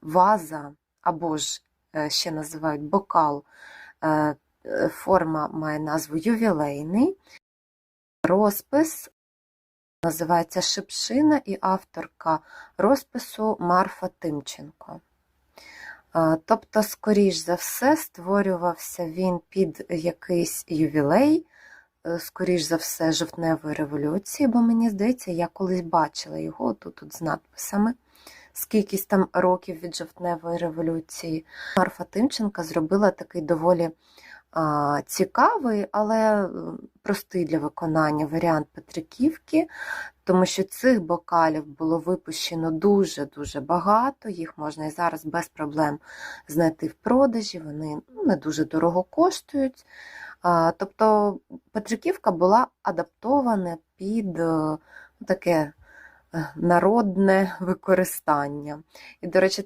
ваза, або ж е, ще називають бокал. Е, е, Форма має назву ювілейний. Розпис називається Шипшина і авторка розпису Марфа Тимченко. Тобто, скоріш за все, створювався він під якийсь ювілей, скоріш за все, жовтневої революції, бо мені здається, я колись бачила його тут, тут з надписами. Скількись там років від жовтневої революції. Марфа Тимченка зробила такий доволі а, цікавий, але е, простий для виконання варіант Петриківки, тому що цих бокалів було випущено дуже-дуже багато, їх можна і зараз без проблем знайти в продажі, вони ну, не дуже дорого коштують. А, Тобто Петриківка була адаптована під е, таке народне використання. І, до речі,